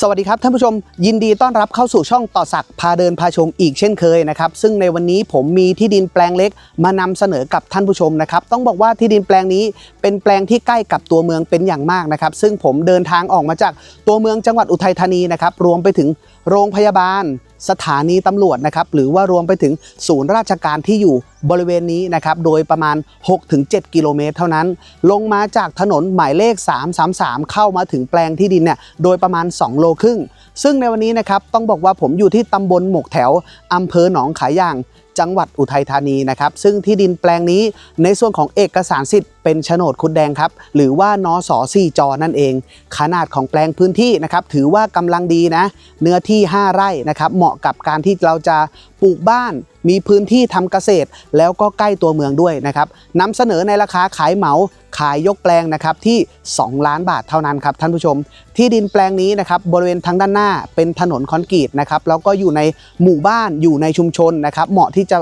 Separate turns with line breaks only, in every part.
สวัสดีครับท่านผู้ชมยินดีต้อนรับเข้าสู่ช่องต่อสักพาเดินพาชมอีกเช่นเคยนะครับซึ่งในวันนี้ผมมีที่ดินแปลงเล็กมานำเสนอกับท่านผู้ชมนะครับต้องบอกว่าที่ดินแปลงนี้เป็นแปลงที่ใกล้กับตัวเมืองเป็นอย่างมากนะครับซึ่งผมเดินทางออกมาจากตัวเมืองจังหวัดอุทัยธานีนะครับรวมไปถึงโรงพยาบาล สถานีตำรวจนะครับหรือว่ารวมไปถึงศูนย์ราชการที่อยู่บริเวณนี้นะครับโดยประมาณ 6-7 กิโลเมตรเท่านั้น ลงมาจากถนนหมายเลข 333 เข้ามาถึงแปลงที่ดินเนี่ยโดยประมาณ 2 โลครึ่ง ซึ่งในวันนี้นะครับต้องบอกว่าผมอยู่ที่ตำบลหมกแถวอำเภอหนองขายอย่างจังหวัดอุทัยธานีนะครับซึ่งที่ดินแปลงนี้ในส่วนของเอกสารสิทธิ์ เป็นโฉนดคุดแดงครับ หรือว่านสสี่จอนั่นเอง ขนาดของแปลงพื้นที่นะครับถือว่ากำลังดีนะเนื้อที่ 5 ไร่นะครับเหมาะกับการที่เราจะปลูกบ้าน มีพื้นที่ทำเกษตร แล้วก็ใกล้ตัวเมืองด้วยนะครับนำเสนอในราคาขายเหมาขายยกแปลงนะครับที่ 2 ล้านบาทเท่านั้นครับท่านผู้ชม ที่ดินแปลงนี้นะครับบริเวณทางด้านหน้าเป็นถนนคอนกรีตนะครับแล้วก็อยู่ในหมู่บ้านอยู่ในชุมชนนะครับเหมาะที่จะ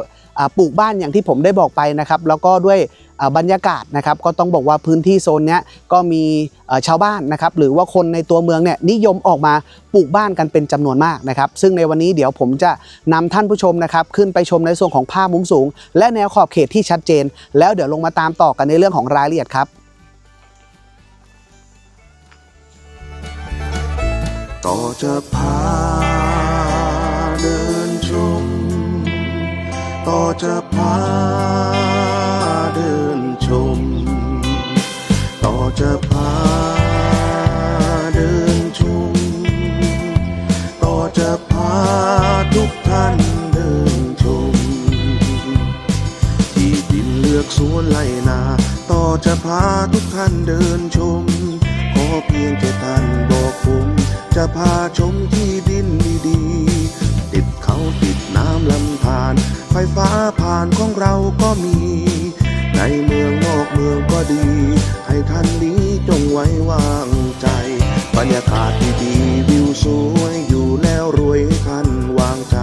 ปลูกบ้านอย่างที่ผมได้บอกไปนะครับ แล้วก็ด้วยบรรยากาศนะครับ ก็ต้องบอกว่าพื้นที่โซนนี้ก็มีชาวบ้านนะครับ หรือว่าคนในตัวเมืองเนี่ยนิยมออกมาปลูกบ้านกันเป็นจำนวนมากนะครับ ซึ่งในวันนี้เดี๋ยวผมจะนำท่านผู้ชมนะครับ ขึ้นไปชมในส่วนของภาพมุมสูง และแนวขอบเขตที่ชัดเจน แล้วเดี๋ยวลงมาตามต่อกันในเรื่องของรายละเอียดครับ
ต่อจะพา ต่อจะพาเดินชม ต่อจะพาเดินชม ต่อจะพาทุกท่านเดินชม ที่ดินเลือกสวนไล่นา ต่อจะพาทุกท่านเดินชม ขอเพียงแค่ท่านบอกผมจะพาชมที่ดินดีๆติดเขาติดน้ำลำธาร ไฟฟ้าผ่านของเราก็มี ในเมืองนอกเมืองก็ดี ให้ท่านนี้จงไว้วางใจ บรรยากาศดีๆวิวสวยอยู่แล้วรวยให้ท่านวางใจ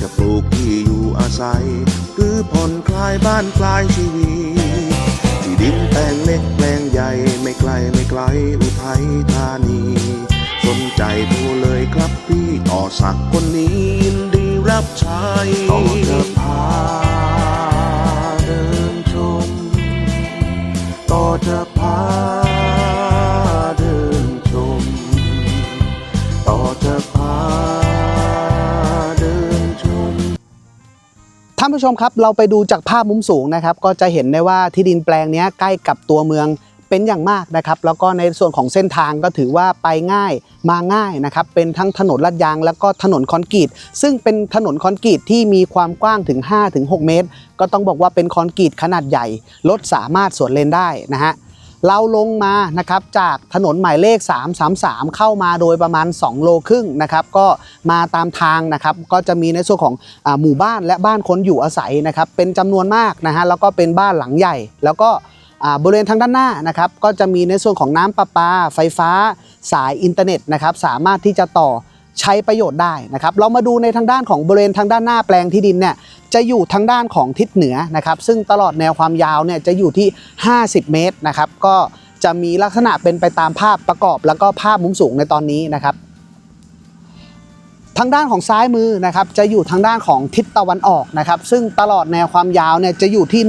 จะปลูกที่อยู่อาศัย หรือผ่อนคลายบ้านคลายชีวิตที่ดินแปลงเล็กแปลงใหญ่ไม่ไกลไม่ไกลอุทัยธานี สนใจโทรเลยครับพี่ต่อสักคนนี้ด รับใช้ต่อจะพาเดินชมต่อจะพาเดินชมต่อจะพาเดินชม
ท่านผู้ชมครับเราไปดูจากภาพมุมสูงนะครับ ก็จะเห็นได้ว่าที่ดินแปลงนี้ใกล้กับตัวเมือง เป็นอย่างมากนะครับ แล้วก็ในส่วนของเส้นทางก็ถือว่าไปง่ายมาง่ายนะครับ เป็นทั้งถนนลาดยาง แล้วก็ถนนคอนกรีต ซึ่งเป็นถนนคอนกรีตที่มีความกว้างถึง 5-6 เมตร ก็ต้องบอกว่าเป็นคอนกรีตขนาดใหญ่ รถสามารถสวนเลนได้นะฮะเราลงมานะครับจากถนนหมายเลข 333 เข้ามาโดยประมาณ 2 โลครึ่งนะครับก็มาตามทางนะครับก็จะมีในส่วนของอหมู่บ้านและบ้านคนอยู่อาศัยนะครับเป็นจำนวนมากนะฮะแล้วก็เป็นบ้านหลังใหญ่แล้วก็ บริเวณทางด้านหน้านะครับก็จะมีในส่วนของน้ำประปา ไฟฟ้า สายอินเทอร์เน็ตนะครับสามารถที่จะต่อใช้ประโยชน์ได้นะครับ เรามาดูในทางด้านของบริเวณทางด้านหน้าแปลงที่ดินเนี่ยจะอยู่ทางด้านของทิศเหนือนะครับ ซึ่งตลอดแนวความยาวเนี่ยจะอยู่ที่ 50 เมตรนะครับ ก็จะมีลักษณะเป็นไปตามภาพประกอบ แล้วก็ภาพมุมสูงในตอนนี้นะครับ ทางด้านของซ้ายมือนะครับจะอยู่ทางด้านของทิศตะวันออกนะครับ ซึ่งตลอดแนวความยาวเนี่ยจะอยู่ที่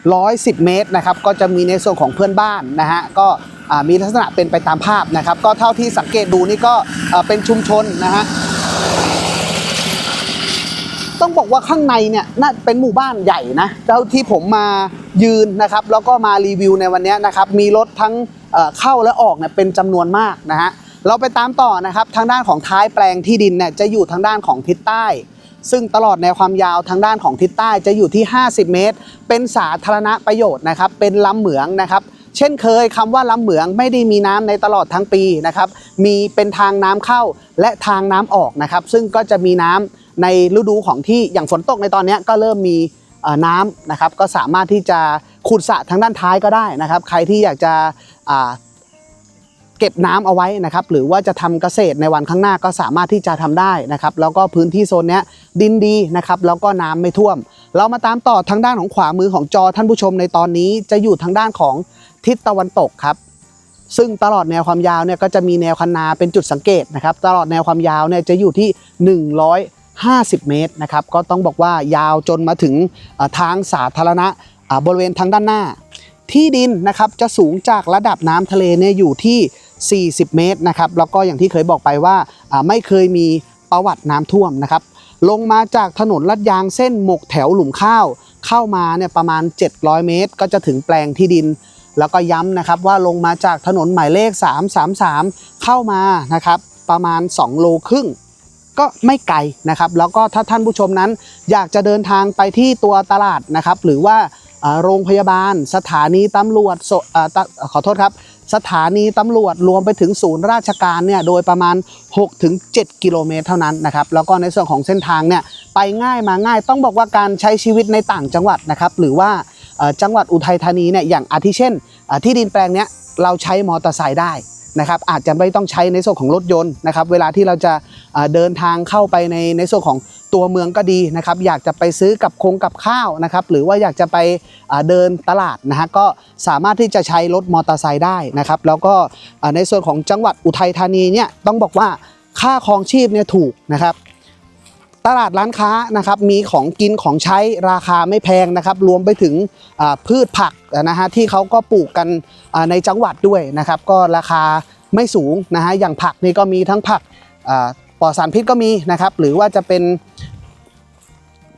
110 เมตรนะครับก็จะมีในส่วนของเพื่อนบ้านนะฮะก็มีลักษณะเป็นไปตามภาพนะครับ ก็เท่าที่สังเกตดูนี่ก็เป็นชุมชนนะฮะต้องบอกว่าข้างในเนี่ยน่าเป็นหมู่บ้านใหญ่นะเท่าที่ผมมายืนนะครับ แล้วก็มารีวิวในวันนี้นะครับ มีรถทั้งเอ่อเข้าและออกเนี่ยเป็นจำนวนมากนะฮะ เราไปตามต่อนะครับทางด้านของท้ายแปลงที่ดินเนี่ยจะอยู่ทางด้านของทิศใต้ ซึ่งตลอดแนวความยาวทางด้านของทิศใต้จะอยู่ที่ 50 เมตร เป็นสาธารณประโยชน์นะครับ เป็นลำเหมืองนะครับ เช่นเคยคำว่าลำเหมืองไม่ได้มีน้ำในตลอดทั้งปีนะครับ มีเป็นทางน้ำเข้าและทางน้ำออกนะครับ ซึ่งก็จะมีน้ำในฤดูของที่อย่างฝนตกในตอนนี้ก็เริ่มมีน้ำนะครับ ก็สามารถที่จะขุดสระทางด้านท้ายก็ได้นะครับ ใครที่อยากจะ เก็บน้ำเอาไว้นะครับหรือว่าจะทำเกษตรในวันข้างหน้าก็สามารถที่จะทำได้นะครับแล้วก็พื้นที่โซนนี้ดินดีนะครับแล้วก็น้ำไม่ท่วม เรามาตามต่อทางด้านของขวามือของจอท่านผู้ชมในตอนนี้จะอยู่ทางด้านของทิศตะวันตกครับซึ่งตลอดแนวความยาวเนี่ยก็จะมีแนวคันนาเป็นจุดสังเกตนะครับตลอดแนวความยาวเนี่ยจะอยู่ที่ 150 เมตรนะครับก็ต้องบอกว่ายาวจนมาถึงทางสาธารณะบริเวณทางด้านหน้า ที่ดินนะครับจะสูงจากระดับน้ำทะเลเนี่ยอยู่ที่ 40 เมตรนะครับแล้วก็อย่างที่เคยบอกไปว่าไม่เคยมีประวัติน้ำท่วมนะครับลงมาจากถนนลาดยางเส้นหมกแถวหลุมข้าว เข้ามาเนี่ยประมาณ 700 เมตร ก็จะถึงแปลงที่ดิน แล้วก็ย้ำนะครับว่าลงมาจากถนนหมายเลข 333 เข้ามานะครับประมาณ 2 โลครึ่งก็ไม่ไกลนะครับ แล้วก็ถ้าท่านผู้ชมนั้นอยากจะเดินทางไปที่ตัวตลาดนะครับ หรือว่าโรงพยาบาลสถานีตำรวจขอโทษครับ สถานีตำรวจรวมไปถึงศูนย์ราชการเนี่ยโดยประมาณ 6-7 กิโลเมตรเท่านั้นนะครับแล้วก็ในส่วนของเส้นทางเนี่ยไปง่ายมาง่าย ต้องบอกว่าการใช้ชีวิตในต่างจังหวัดนะครับหรือว่าจังหวัดอุทัยธานีเนี่ยอย่างอาทิเช่น ที่ดินแปลงเนี้ยเราใช้มอเตอร์ไซค์ได้ นะครับอาจจะไม่ต้องใช้ในส่วนของรถยนต์นะครับเวลาที่เราจะเดินทางเข้าไปในในส่วนของตัวเมืองก็ดีนะครับอยากจะไปซื้อกับคงกับข้าวนะครับหรือว่าอยากจะไปเดินตลาดนะฮะก็สามารถที่จะใช้รถมอเตอร์ไซค์ได้นะครับแล้วก็ในส่วนของจังหวัดอุทัยธานีเนี่ยต้องบอกว่าค่าครองชีพเนี่ยถูกนะครับ ตลาดร้านค้านะครับมีของกินของใช้ราคาไม่แพงนะครับ รวมไปถึงพืชผักนะฮะที่เขาก็ปลูกกันในจังหวัดด้วยนะครับ ก็ราคาไม่สูงนะฮะอย่างผักนี่ก็มีทั้งผักปลอดสารพิษก็มีนะครับ หรือว่าจะเป็น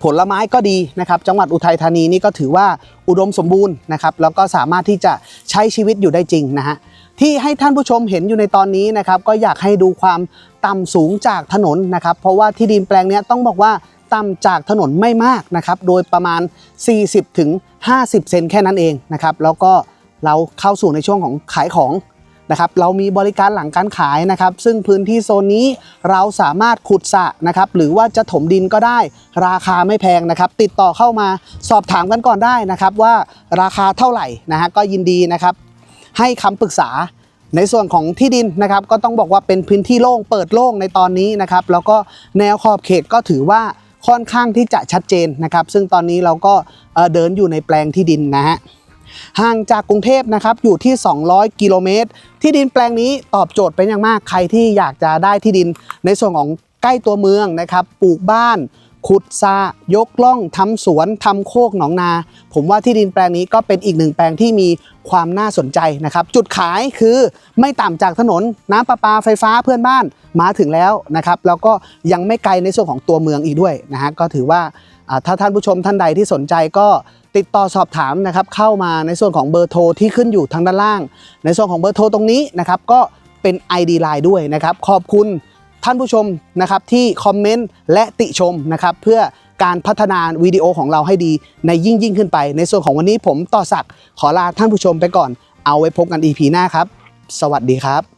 ผลไม้ก็ดีนะครับ จังหวัดอุทัยธานีนี่ก็ถือว่าอุดมสมบูรณ์นะครับ แล้วก็สามารถที่จะใช้ชีวิตอยู่ได้จริงนะฮะ ที่ให้ท่านผู้ชมเห็นอยู่ในตอนนี้นะครับก็อยากให้ดูความต่ำสูงจากถนนนะครับ เพราะว่าที่ดินแปลงนี้ต้องบอกว่าต่ำจากถนนไม่มากนะครับ โดยประมาณ 40ถึง50เซนแค่นั้นเองนะครับ แล้วก็เราเข้าสู่ในช่วงของขายของนะครับเรามีบริการหลังการขายนะครับ ซึ่งพื้นที่โซนนี้เราสามารถขุดสะนะครับ หรือว่าจะถมดินก็ได้ ราคาไม่แพงนะครับ ติดต่อเข้ามาสอบถามกันก่อนได้นะครับ ว่าราคาเท่าไหร่นะฮะก็ยินดีนะครับ ให้คำปรึกษาในส่วนของที่ดินนะครับ ก็ต้องบอกว่าเป็นพื้นที่โล่งเปิดโล่งในตอนนี้นะครับ แล้วก็แนวขอบเขตก็ถือว่าค่อนข้างที่จะชัดเจนนะครับ ซึ่งตอนนี้เราก็เอ่อเดินอยู่ในแปลงที่ดินนะฮะห่างจากกรุงเทพนะครับอยู่ที่ 200 กิโลเมตร ที่ดินแปลงนี้ตอบโจทย์เป็นอย่างมากใครที่อยากจะได้ที่ดินในส่วนของใกล้ตัวเมืองนะครับ ปลูกบ้าน ขุดซายกล่องทำสวนทำโคกหนองนา ผมว่าที่ดินแปลงนี้ก็เป็นอีกหนึ่งแปลงที่มีความน่าสนใจนะครับ จุดขายคือไม่ต่ำจากถนนน้ำประปาไฟฟ้าเพื่อนบ้านมาถึงแล้วนะครับแล้วก็ยังไม่ไกลในส่วนของตัวเมืองอีกด้วยนะฮะก็ถือว่าอ่าถ้าท่านผู้ชมท่านใดที่สนใจก็ติดต่อสอบถามนะครับเข้ามาในส่วนของเบอร์โทรที่ขึ้นอยู่ทางด้านล่าง ในส่วนของเบอร์โทรตรงนี้นะครับก็เป็น ID Line ด้วยนะครับขอบคุณ ท่านผู้ชมนะครับที่คอมเมนต์และติชมนะครับเพื่อการพัฒนาวิดีโอของเราให้ดีในยิ่งยิ่งขึ้นไป ในส่วนของวันนี้ผมต่อศักดิ์ขอลาท่านผู้ชมไปก่อน เอาไว้พบกัน EP หน้าครับ สวัสดีครับ